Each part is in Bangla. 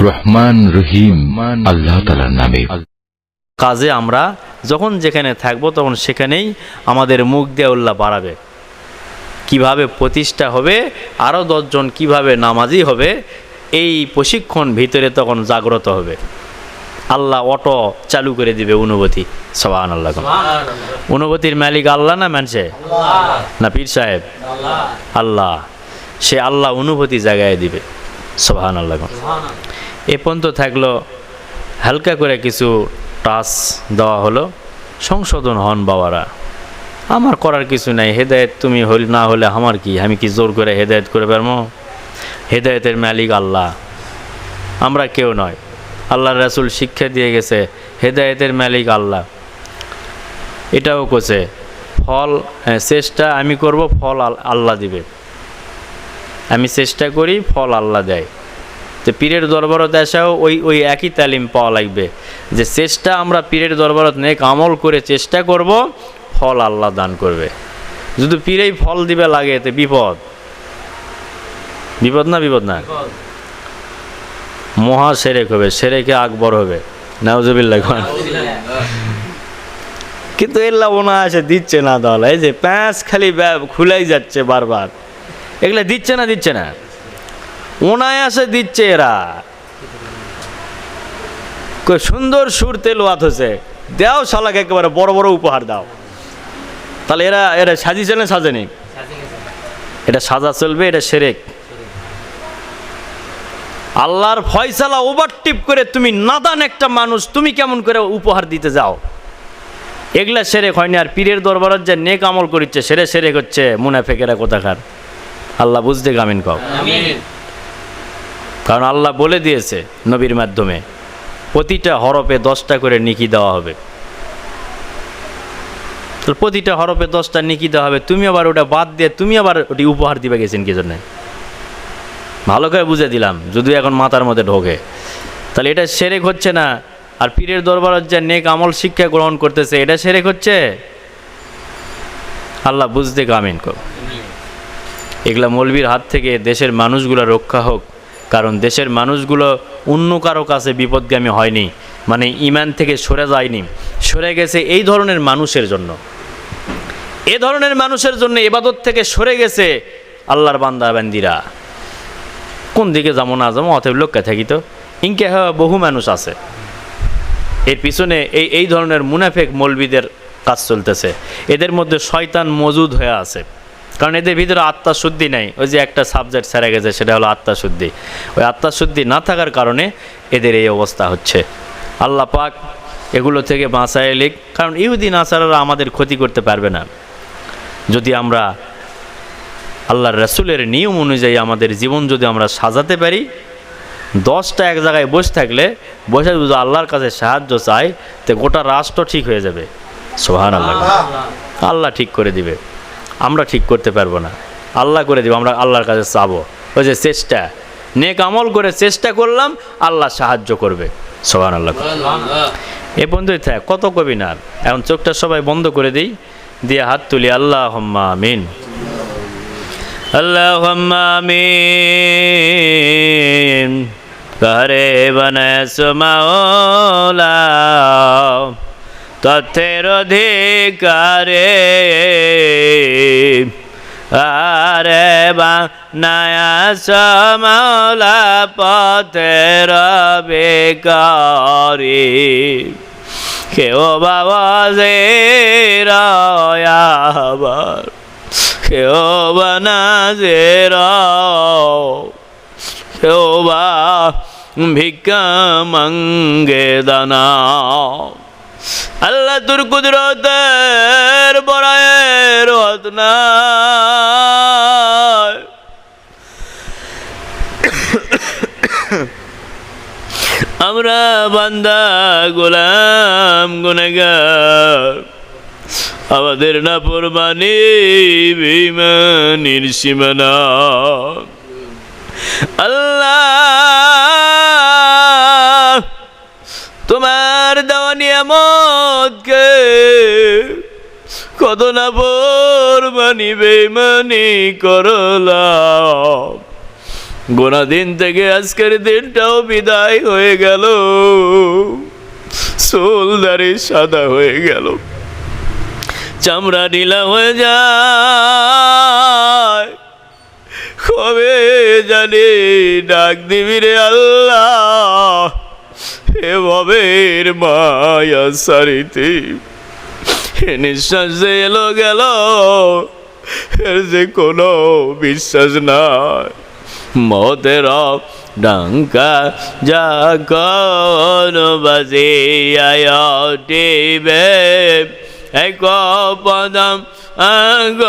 রহমান রহিম। আল্লাহ তালার নামে। কাজে আমরা যখন যেখানে থাকব তখন সেখানেই আমাদের মুখ দিয়ে উল্লাহ বাড়াবে। কীভাবে প্রতিষ্ঠা হবে আরও দশজন কীভাবে নামাজি হবে এই প্রশিক্ষণ ভিতরে তখন জাগ্রত হবে। আল্লাহ অটো চালু করে দিবে অনুভূতি। সবান আল্লাহ অনুভূতির মালিক আল্লাহ না মানছে না পীর সাহেব? আল্লাহ। সে আল্লাহ অনুভূতি জায়গায় দিবে। সবান আল্লাহ এ পর্যন্ত থাকল হালকা করে কিছু টাচ দেওয়া হলো। সংশোধন হন বাবারা। আমার করার কিছু নাই। হেদায়েত তুমি হল না হলে আমার কি? আমি কি জোর করে হেদায়েত করে পারব হেদায়েতের মালিক আল্লাহ। আমরা কেউ নয়। আল্লাহ রাসুল শিক্ষা দিয়ে গেছে, হেদায়েতের মালিক আল্লাহ। এটাও কোছে ফল চেষ্টা আমি করব, ফল আল- আল্লাহ দিবে। আমি চেষ্টা করি, ফল আল্লাহ দেয়। তো পীরের দরবারত আসাও ওই ওই একই তালিম পাওয়া লাগবে। যে চেষ্টা আমরা পীরের দরবারত নেক আমল করে চেষ্টা করব, ফল আল্লাহ দান করবে। যদি পীরেই ফল দিবে লাগে, তো বিপদ। বিপদ না বিপদ না? মহা সেরেক হবে সেরেকে আকবর হবে। নাউজুবিল্লাহ খান কিন্তু এল্লা ওনা আসে দিচ্ছে না দল। এই যে প্যাঁচ খালি খুলেই যাচ্ছে বারবার। এগুলা দিচ্ছে না দিচ্ছে না। অনায়াসে দিচ্ছে এরা। সুন্দর সুর তেল হচ্ছে দাও শালাকে একেবারে বড় বড় উপহার দাও। তাহলে এরা এরা সাজিয়েছে না সাজেনি? এটা সাজা চলবে এটা সেরেক। আল্লাহর ফয়সালা ওভারটিপ করে তুমি নাদান একটা মানুষ, তুমি কেমন করে উপহার দিতে যাও? এগুলা সেরেক হয়নি, আর পীরের দরবারত যে নেক আমল করিচ্ছে, সেরে সেরেক হচ্ছে মুনাফেকেরা কোথাকার? আল্লাহ বুঝতে গামিন কও। কারণ আল্লাহ বলে দিয়েছে নবীর মাধ্যমে, প্রতিটা হরফে দশটা করে নিকি দেওয়া হবে। প্রতিটা হরফে দশটা নিকি দেওয়া হবে, তুমি আবার ওটা বাদ দিয়ে তুমি আবার ওটি উপহার দিবে গেছেন কি জন্যে? ভালো করে বুঝে দিলাম, যদিও এখন মাথার মধ্যে ঢোকে। তাহলে এটা সেরেক হচ্ছে না? আর পীরের দরবারত যে নেক আমল শিক্ষা গ্রহণ করতেছে, এটা সেরেক হচ্ছে? আল্লাহ বুঝতে কামিন কর এগুলা মৌলবীর হাত থেকে দেশের মানুষগুলো রক্ষা হোক, কারণ দেশের মানুষগুলো অন্য কারও কাছে বিপদগামী হয়নি মানে ইমান থেকে সরে যায়নি, সরে গেছে এই ধরনের মানুষের জন্য। এ ধরনের মানুষের জন্য এবাদত থেকে সরে গেছে আল্লাহর বান্দা বান্দিরা কোন দিকে যাব, না যাব, অতএব লোককে থাকি তো। ইনকে বহু মানুষ আছে। এর পিছনে এই এই ধরনের মুনাফেক মৌলবিদের কাজ চলতেছে। এদের মধ্যে শয়তান মজুদ হয়ে আছে। কারণ এদের ভিতরে আত্মাশুদ্ধি নেই। ওই যে একটা সাবজেক্ট সেরে গেছে, সেটা হলো আত্মাশুদ্ধি ওই আত্মাশুদ্ধি না থাকার কারণে এদের এই অবস্থা হচ্ছে। আল্লাহ পাক এগুলো থেকে বাঁচায় লিখ কারণ ইহুদিন আচারারা আমাদের ক্ষতি করতে পারবে না। যদি আমরা আল্লাহর রসুলের নিয়ম অনুযায়ী আমাদের জীবন যদি আমরা সাজাতে পারি, দশটা এক জায়গায় বসে থাকলে, বসে যদি আল্লাহর কাছে সাহায্য চাই, তো গোটা রাষ্ট্র ঠিক হয়ে যাবে। সোহান আল্লাহ আল্লাহ ঠিক করে দিবে। আমরা ঠিক করতে পারব না। আল্লাহ করে দিব, আমরা আল্লাহর কাছে চাবো। ওই যে চেষ্টা। নেক আমল করে চেষ্টা করলাম, আল্লাহ সাহায্য করবে। সোহান আল্লাহ এ বন্ধুই থাক কত কবি না। এখন চোখটা সবাই বন্ধ করে দিই। দিয়ে হাত তুলি আল্লাহ হম্মা আমিন। اللهم آمين قريبا মাওলা তথ্যের অধিকারে আরে বা নায়া মাওলা পথের বেকারি কেউ বাবা যে রায়াবার মঙ্গে দানা। আল্লাহ তোর কুদরতের বড়ায়ের না আমরা বান্দা গোলাম গুনেগার আমাদের না পরবানি বিমানির সীমানা। আল্লাহ, তোমার দেওয়া নিয়ামতকে কত না পর মানি বেমানি করলাম। গোনা দিন থেকে আজকের দিনটাও বিদায় হয়ে গেল। সোলদারি সাদা হয়ে গেল। চামড়া ঢিলা হয়ে যায়। কবে জানি ডাক দিবি রে আল্লাহ হে ভবের মায়া সারিতে নিঃশ্বাস যে এলো গেল, এর যে কোনো বিশ্বাস নাই। মতের ডাঙ্কা যখন বাজে আয়টিবে এক পদম আগ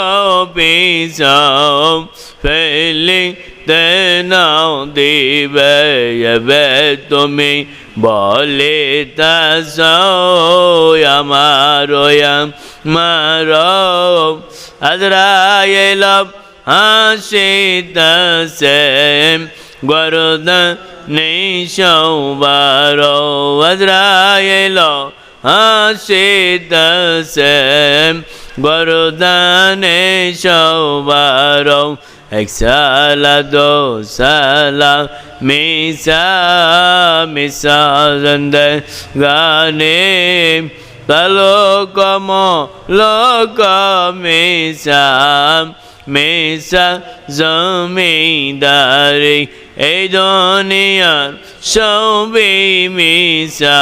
পিছাও ফেলি নাও দিবে এবে তুমি, বলে তাস আমার মার আজরাইলাম হাসিতাছে, গরদ নেই সৌবার আজরাইল হাসিতাছে গরদানে সৌবার এক সালা দো সালা মিসা মিসা জন্দ গানে, কালো কম লোক মিসা মিসা জমিদারি এই দুনিয়ার সবই মিসা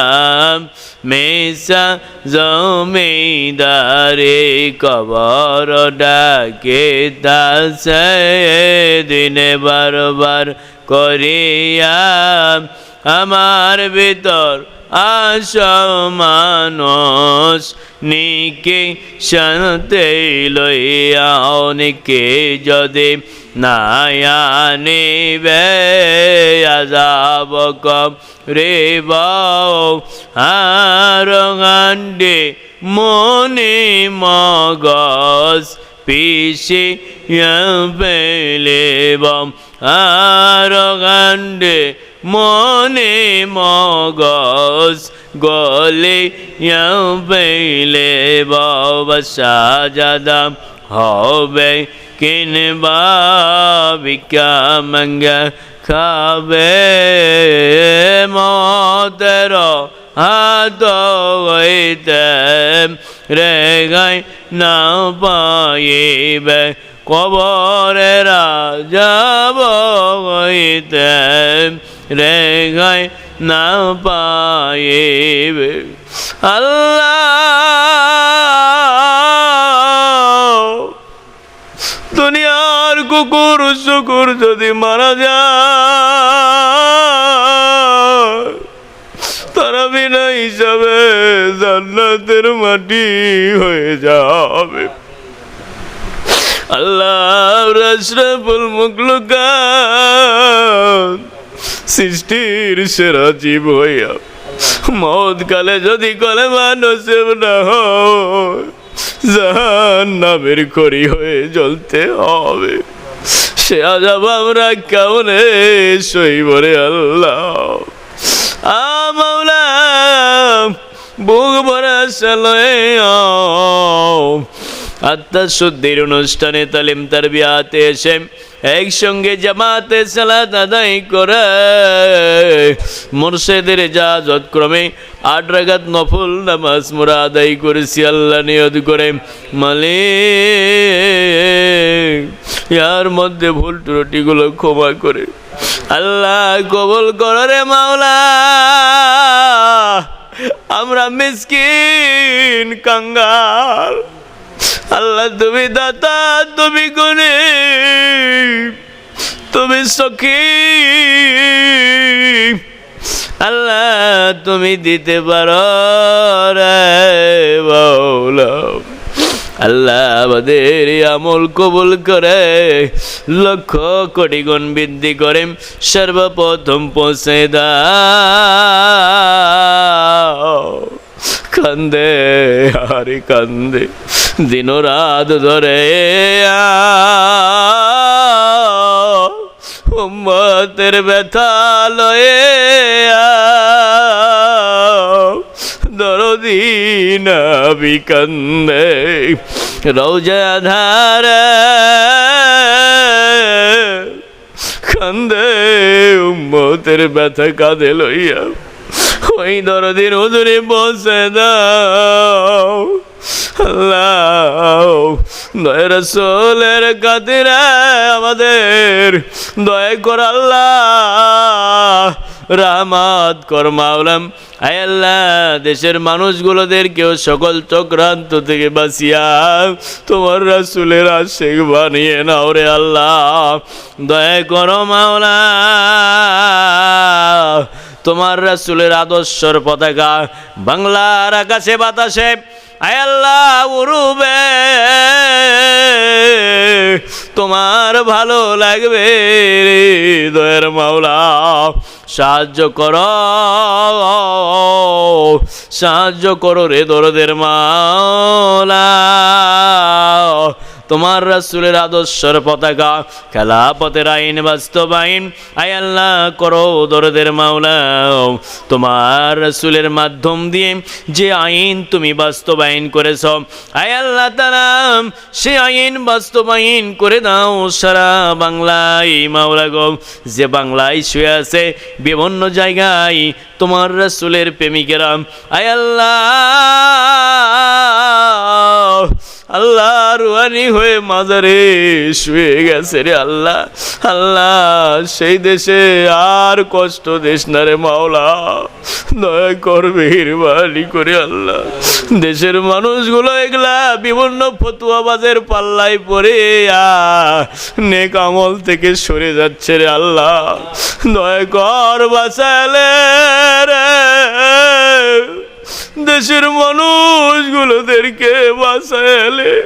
মেসা জমিদারে কবর ডাকে তাসে দিনে বারবার করিয়া, আমার ভিতর আস মানুষ নিকে শান্তে লইয়া অনেকে যদি নায়া নিবে আজাব রে আর গান্ডে মনে মগজ পিসে পেলে বম আর গান্ডে মনে মগজ গলে পেলে বাবা সাজাদা হবে কিনবা ভিক্ষা মঙ্গা খাবে মতের হাত হইতে রেগাই না পাইবে কবরের যাব হইতে রেগাই না পাইবে আল্লাহ, দুনিয়ার কুকুর, শুকুর যদি মারা যায়, তারা বিনা হিসাবে জান্নাতের মাটি হয়ে যাবে। আল্লাহ রাশরাফুল মুখলুকাত সৃষ্টির সেরা জীব হইয়া মদ কালে যদি কলে মানুষ না হয় জাহান নামের করি হয়ে জ্বলতে হবে। সে আজাব আমরা কেমনে সইব রে আল্লাহ? আ মাওলা, বুক ভরা সালয়ে আত্মা শুদ্ধির অনুষ্ঠানে তালিম তার বিয়াতে এসে একসঙ্গে জামাতে সালাত আদায় করে। মুর্শেদের জাজত ক্রমে আট রাগাত নফল নামাজ মোরা আদায় করেছি, আল্লাহ নিয়ত করে। মালিক, ইয়ার মধ্যে ভুল ত্রুটিগুলো ক্ষমা করে। আল্লাহ কবল করে মাওলা। আমরা মিসকিন, কাঙ্গাল। আল্লাহ, তুমি দাতা, তুমি গুণে, তুমি সখী। আল্লাহ, তুমি দিতে পারো রে বাউলা আল্লাহ আমাদের আমল কবুল করে, লক্ষ কোটি গুণ বৃদ্ধি করে, সর্বপ্রথম পৌঁছে দাও। কান্দে, আরে কান্দে। দিন রাত ধরে উম্মতের ব্যথা লয়ে দরদি বিকন্দে রৌজা ধারে কান্দে, উম্মতের ব্যথা কাঁদে লইয়া। ওই দরদিন হুজুরে বসে দাও। দয়ের কাতিরা আমাদের দয়া কর আল্লাহ, রাহমাত কর মাওলাম আয় আল্লাহ, দেশের মানুষগুলোদেরকেও সকল চক্রান্ত থেকে বাঁচিয়া তোমার রাসুলের আশেখ বানিয়ে নাও রে আল্লাহ। দয়া কর মাওলা তোমার রাসুলের আদর্শর পতাকা বাংলার আকাশে বাতাসে আল্লাহ উরুবে, তোমার ভালো লাগবে রে দয়ের মাওলা, সাহায্য কর, সাহায্য করো রে দরদের মাওলা। তোমার রাসুলের আদর্শর পতাকা, খেলাপথের আইন বাস্তবায়ন। আয় আল্লাহ, করো দরদের মাওলা। তোমার রাসুলের মাধ্যম দিয়ে যে আইন তুমি বাস্তবায়ন করেছ, আয় আল্লাহ তারা সে আইন বাস্তবায়ন করে দাও সারা বাংলায়। মাওলা গো, যে বাংলায় শুয়ে আছে বিভিন্ন জায়গায় তোমার রাসুলের প্রেমিকেরা। আয় আল্লাহ আল্লাহ রুহানি হয়ে মাজারে শুয়ে গেছে রে আল্লাহ আল্লাহ, সেই দেশে আর কষ্ট দেশ না রে মাওলা। দয়া করবে হিরবানি করে আল্লাহ। দেশের মানুষগুলো এগুলা বিভিন্ন ফতুয়াবাজের পাল্লায় পড়ে নেক আমল থেকে সরে যাচ্ছে রে আল্লাহ। দয়া কর বাঁচালে রে। দেশের মানুষগুলোদেরকে বাঁচালে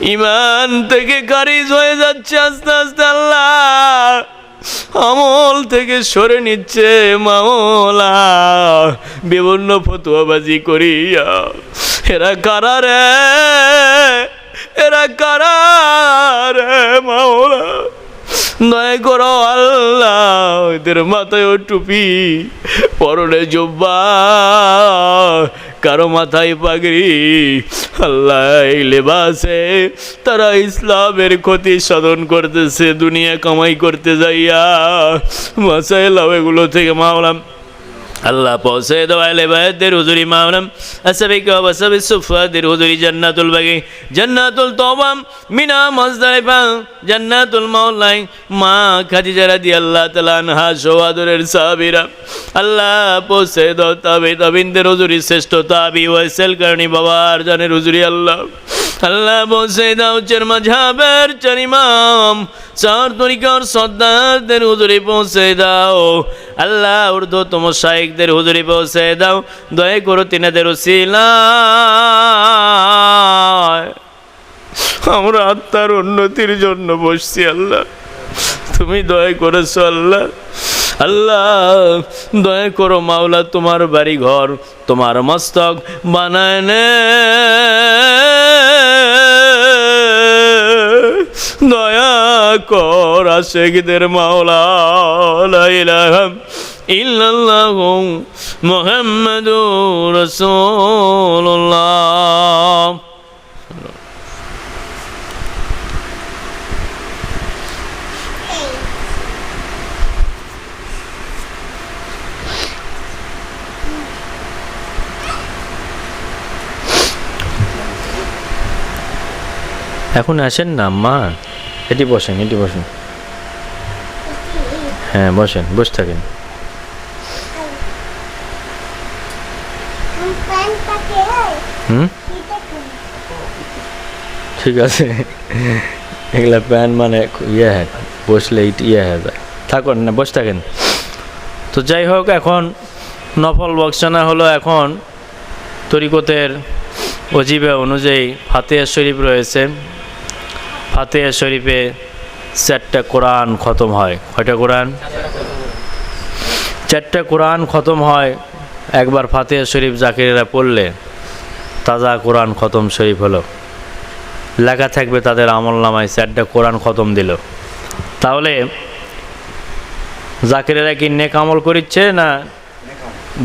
ইমান থেকে খারিজ হয়ে যাচ্ছে আস্তে আস্তে আল্লাহ। আমল থেকে সরে নিচ্ছে মামলা বিভিন্ন ফতুয়াবাজি করিয়া। এরা কারা রে? এরা কারা রে মাওলা? দয়া করো আল্লাহ এদের মাথায় টুপি। পরনে জুব্বা কারও মাথায় পাগড়ি আল্লাহ লেবাসে তারা ইসলামের ক্ষতি সাধন করতেছে, দুনিয়া কামাই করতে যাইয়া, মাসাইল এগুলো থেকে মাওলাম আল্লাহ পৌঁছে দেওয়ালে বায়দের হুজুরি মাওলাম আসাবিকা ওয়াসাবি সুফাদের হুজুরি জান্নাতুল বাগি, জান্নাতুল তওবাম মিনা মজদালিফা জান্নাতুল মাওলাই, মা খাদিজা রাদিয়াল্লাহু তাআলা আনহা সওয়াদরের সাহাবীরা। আল্লাহ পৌঁছে দাও, তাবে তাবিনদের হুজুরি শ্রেষ্ঠ, তাবি ওয়াইসেল করনি বাবার জানের হুজুরি আল্লাহ। আল্লাহ পৌঁছে দাও চের মাঝহাবের চার ইমাম, চার তরিকার সর্দারদের হুজুরে পৌঁছে দাও। আল্লাহ উর্দু তোম শাইকদের হুজুরে পৌঁছে দাও। দয়া করো তিনাদের ওসিলা আমরা আত্মার উন্নতির জন্য বসছি, আল্লাহ। তুমি দয়া করেছ, আল্লাহ। আল্লাহ, দয়া করো মাওলা তোমার বাড়ি ঘর তোমার মস্তক বানায় দয়া কর আশেকদের মাওলা লা ইলাহা ইল্লাল্লাহ মুহাম্মাদুর রাসূলুল্লাহ। এখন আসেন না, মা। এটি বসেন এটি বসেন। হ্যাঁ বসেন, বসে থাকেন। হুম? ঠিক আছে। এগুলা প্যান মানে ইয়ে হ্যাঁ বসলে ইয়ে হয়ে থাকুন, না, বসে থাকেন। তো যাই হোক, এখন নফল বক্সানা হলো এখন তরিকতের অজিবে অনুযায়ী ফাতেহা শরীফ রয়েছে। ফাতেহা শরীফে চারটা কোরআন খতম হয়। কয়টা কোরআন? চারটা কোরআন খতম হয় একবার ফাতেহা শরীফ জাকিরেরা পড়লে তাজা কোরআন খতম শরীফ হলো। লেখা থাকবে তাদের আমল নামায় চারটা কোরআন খতম দিল। তাহলে জাকিরেরা কি নেক আমল করিচ্ছে না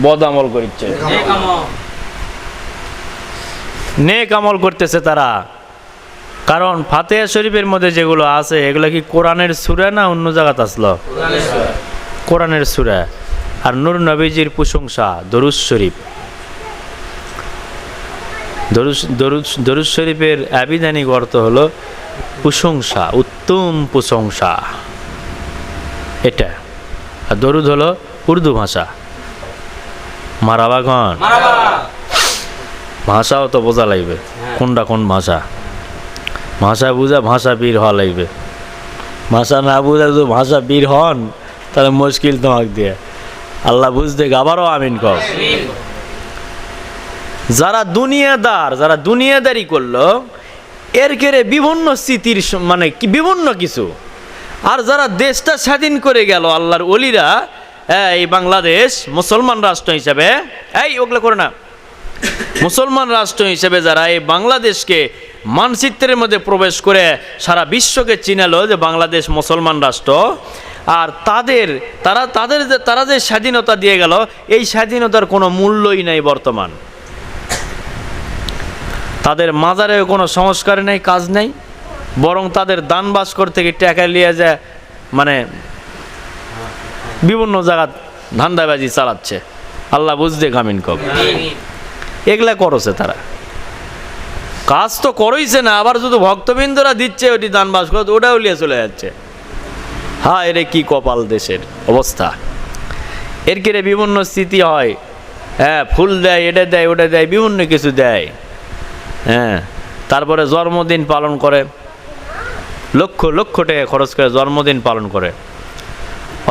বদ আমল করিচ্ছে? নেক আমল। করতেছে তারা। কারণ ফাতেহা শরীফের মধ্যে যেগুলো আছে এগুলো কি কোরআনের সুরা না অন্য জায়গাত আসলো? কোরআনের সুরা। আর নূর নবীজির প্রশংসা দরুজ শরীফ। দরুজ শরীফের আবিধানিক অর্থ হলো প্রশংসা উত্তম প্রশংসা। এটা। আর দরুদ হলো উর্দু ভাষা। মারাবাগন ভাষাও তো বোঝা লাগবে কোনটা কোন ভাষা। ভাষা বুঝা ভাষা বীর হওয়া লাগবে। ভাষা না বুঝা যদি ভাষা বীর হন তাহলে মুশকিল তোমাকে দিয়ে। আল্লাহ বুঝতে আবারও আমিন কর যারা দুনিয়াদার যারা দুনিয়াদারি করল এর কেড়ে বিভিন্ন স্মৃতির মানে কি বিভিন্ন কিছু। আর যারা দেশটা স্বাধীন করে গেল আল্লাহর অলিরা হ্যাঁ, এই বাংলাদেশ মুসলমান রাষ্ট্র হিসাবে এই ওগুলো করে না। মুসলমান রাষ্ট্র হিসেবে যারা এই বাংলাদেশকে মানচিত্রের মধ্যে প্রবেশ করে সারা বিশ্বকে চিনালো যে বাংলাদেশ মুসলমান রাষ্ট্র। আর তাদের তারা তাদের যে তারা যে স্বাধীনতা দিয়ে গেল এই স্বাধীনতার কোনো মূল্যই নাই বর্তমান। তাদের মাজারে কোনো সংস্কার নেই কাজ নেই। বরং তাদের দান বাস্কর থেকে টাকা নিয়ে যায় মানে বিভিন্ন জায়গা ধান্দাবাজি চালাচ্ছে। আল্লাহ বুঝতে কামিন কব। এগুলা করছে তারা। কাজ তো করইছে না, আবার শুধু ভক্তবৃন্দরা দিচ্ছে, ওটি দান বাস্কর ওটাও নিয়ে চলে যাচ্ছে। হ্যাঁ এরে কি কপাল দেশের অবস্থা। এর কেড়ে বিভিন্ন স্থিতি হয়? হ্যাঁ ফুল দেয়, এটা দেয়, ওটা দেয়, বিভিন্ন কিছু দেয়। হ্যাঁ তারপরে জন্মদিন পালন করে। লক্ষ লক্ষ টাকা খরচ করে জন্মদিন পালন করে।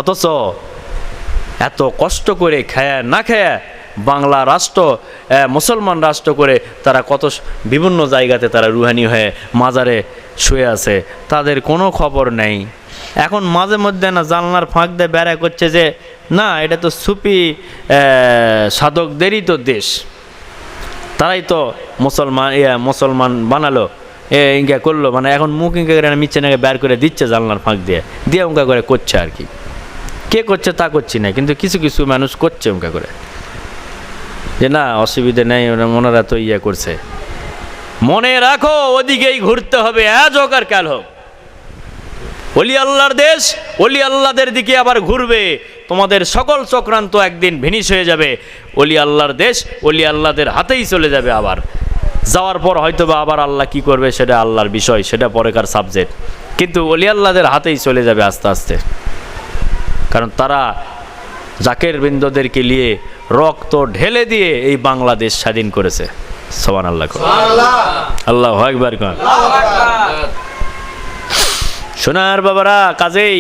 অথচ এত কষ্ট করে খায়, না খায় বাংলা রাষ্ট্র মুসলমান রাষ্ট্র করে তারা কত বিভিন্ন জায়গাতে তারা রুহানি হয়ে মাজারে শুয়ে আছে, তাদের কোনো খবর নেই। এখন মাঝে মধ্যে না জানলার ফাঁক দিয়ে বেড়া করছে যে, না, এটা তো সুপি সাধকদেরই তো দেশ। তারাই তো মুসলমান ইয়া মুসলমান বানালো, এ ইঙ্কা করল মানে এখন মুখ ইঙ্কা করে মিচ্ছে নাকি বের করে দিচ্ছে জানলার ফাঁক দিয়ে দিয়ে উঙ্কা করে করছে আর কি। কে করছে তা করছি না, কিন্তু কিছু কিছু মানুষ করছে উঙ্কা করে। যে না, অসুবিধে নেই, ওরা ওনারা তো ইয়ে করছে। মনে রাখো, ওদিকেই ঘুরতে হবে, আজ হোক আর কাল হোক। অলি আল্লাহর দেশ, অলি আল্লাহদের দিকে আবার ঘুরবে। তোমাদের সকল চক্রান্ত একদিন ভিনিশ হয়ে যাবে। অলি আল্লাহর দেশ, অলি আল্লাহদের হাতেই চলে যাবে আবার। যাওয়ার পর হয়তো বা আবার আল্লাহ কি করবে, সেটা আল্লাহর বিষয়, সেটা পরেকার সাবজেক্ট কিন্তু অলি আল্লাহদের হাতেই চলে যাবে আস্তে আস্তে। কারণ তারা জাকের বৃন্দদেরকে নিয়ে রক্ত ঢেলে দিয়ে এই বাংলাদেশ স্বাধীন করেছে। সবান আল্লাহ আল্লাহ একবার কন সোনার বাবারা কাজেই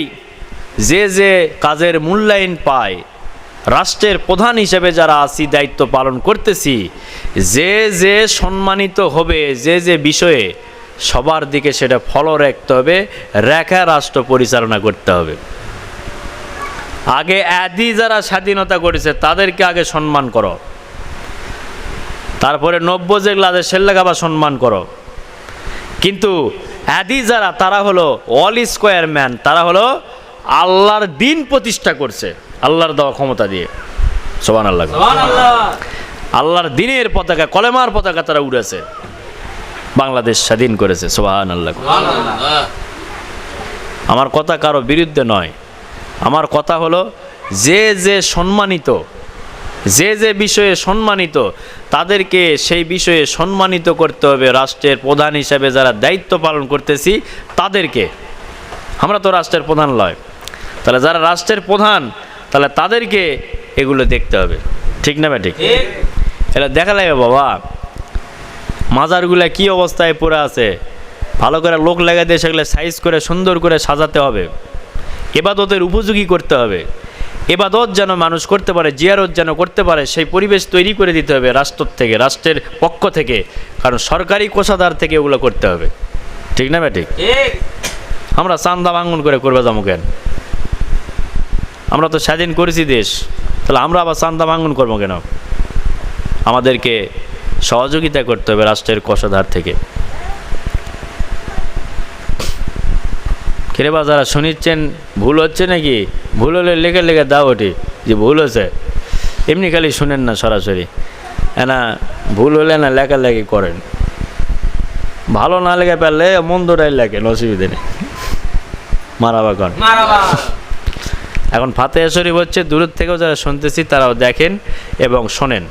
যে যে কাজের মূল্যায়ন পায় রাষ্ট্রের প্রধান হিসেবে যারা আছি দায়িত্ব পালন করতেছি যে যে সম্মানিত হবে যে যে বিষয়ে সবার দিকে সেটা ফলো রাখতে হবে রেখা রাষ্ট্র পরিচালনা করতে হবে। আগে আদি যারা স্বাধীনতা করেছে তাদেরকে আগে সম্মান করো। তারপরে নব্য যেগুলো আছে সেগুলোকে আবার সম্মান করো। কিন্তু আদি যারা তারা হলো অল স্কোয়ার ম্যান তারা হলো আল্লাহর দিন প্রতিষ্ঠা করছে আল্লাহর দেওয়া ক্ষমতা দিয়ে। সোবান আল্লাহ আল্লাহর দিনের পতাকা কলেমার পতাকা তারা উড়েছে। বাংলাদেশ স্বাধীন করেছে সোবাহান আল্লাহ আমার কথা কারও বিরুদ্ধে নয়। আমার কথা হলো, যে যে সম্মানিত, যে যে বিষয়ে সম্মানিত, তাদেরকে সেই বিষয়ে সম্মানিত করতে হবে রাষ্ট্রের প্রধান হিসাবে যারা দায়িত্ব পালন করতেছি, তাদেরকে। আমরা তো রাষ্ট্রের প্রধান লয়। তাহলে যারা রাষ্ট্রের প্রধান, তাহলে তাদেরকে এগুলো দেখতে হবে। ঠিক না ঠিক? এটা দেখা লাগবে বাবা, মাজারগুলা কি অবস্থায় পড়ে আছে? ভালো করে লোক লাগা দিয়ে সেগুলো সাইজ করে সুন্দর করে সাজাতে হবে। এবাদতের উপযোগী করতে হবে। এবাদত যেন মানুষ করতে পারে জিয়ারত যেন করতে পারে সেই পরিবেশ তৈরি করে দিতে হবে রাষ্ট্র থেকে রাষ্ট্রের পক্ষ থেকে। কারণ সরকারি কোষাধার থেকে ওগুলো করতে হবে। ঠিক না ঠিক। আমরা চান্দা ভাঙন করে করবে যাব কেন? আমরা তো স্বাধীন করেছি দেশ। তাহলে আমরা আবার চান্দা ভাঙন করব কেন? আমাদেরকে সহযোগিতা করতে হবে রাষ্ট্রের কোষাধার থেকে। কিরে বা যারা শুনিচ্ছেন ভুল হচ্ছে নাকি? ভুল হলে লেখে লেখে দাও ওটি যে ভুল হচ্ছে এমনি খালি শুনেন না সরাসরি। না ভুল হলে না লেখা লেখালেখি করেন। ভালো না লেগে পারলে মন্দটাই লেখেন অসুবিধে নেই। মারাবা করেন। এখন ফাতে শরীফ হচ্ছে দূরের থেকেও যারা শুনতেছি তারাও দেখেন এবং শোনেন।